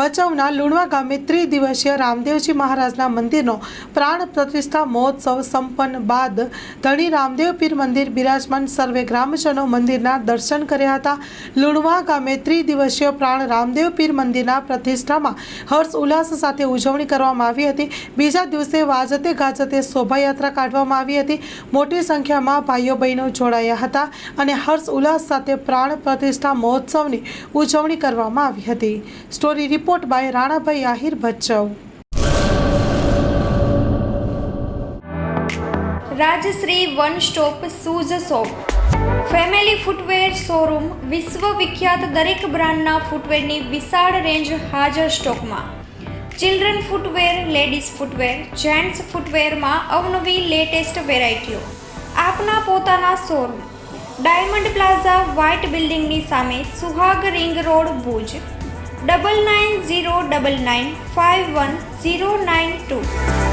ભચાઉના લુણવા ગામે ત્રિદિવસીય રામદેવજી મહારાજના મંદિરનો પ્રાણ પ્રતિષ્ઠા મહોત્સવ સંપન્ન બાદ ધણી રામદેવ પીર મંદિર બિરાજમાન સર્વે ગ્રામજનો મંદિરના દર્શન કર્યા હતા. લુણવા ગામે ત્રિદિવસીય પ્રાણ રામદેવ પીર મંદિરના પ્રતિષ્ઠામાં હર્ષ ઉલ્લાસ સાથે ઉજવણી કરવામાં આવી હતી. બીજા દિવસે વાજતે ગાજતે શોભાયાત્રા કાઢવામાં આવી હતી. મોટી સંખ્યામાં ભાઈઓ બહેનો જોડાયા હતા અને હર્ષ ઉલ્લાસ સાથે પ્રાણ પ્રતિષ્ઠા મહોત્સવની ઉજવણી કરવામાં આવી હતી. Story report by Ranabhai Ahir Bhachau Rajshree one stop shoes shop family footwear showroom વિશ્વ વિખ્યાત દરેક બ્રાન્ડના ફૂટવેરની વિશાળ રેન્જ હાજર સ્ટોકમાં. Children footwear, ladies footwear, gents ફૂટવેરમાં અવનવી લેટેસ્ટ વેરાયટીઓ. આપના પોતાના શોરૂમ. ડાયમંડ પ્લાઝા વ્હાઇટ બિલ્ડિંગની સામે Suhag ring road Bhuj. Double nine zero double nine five one zero nine two.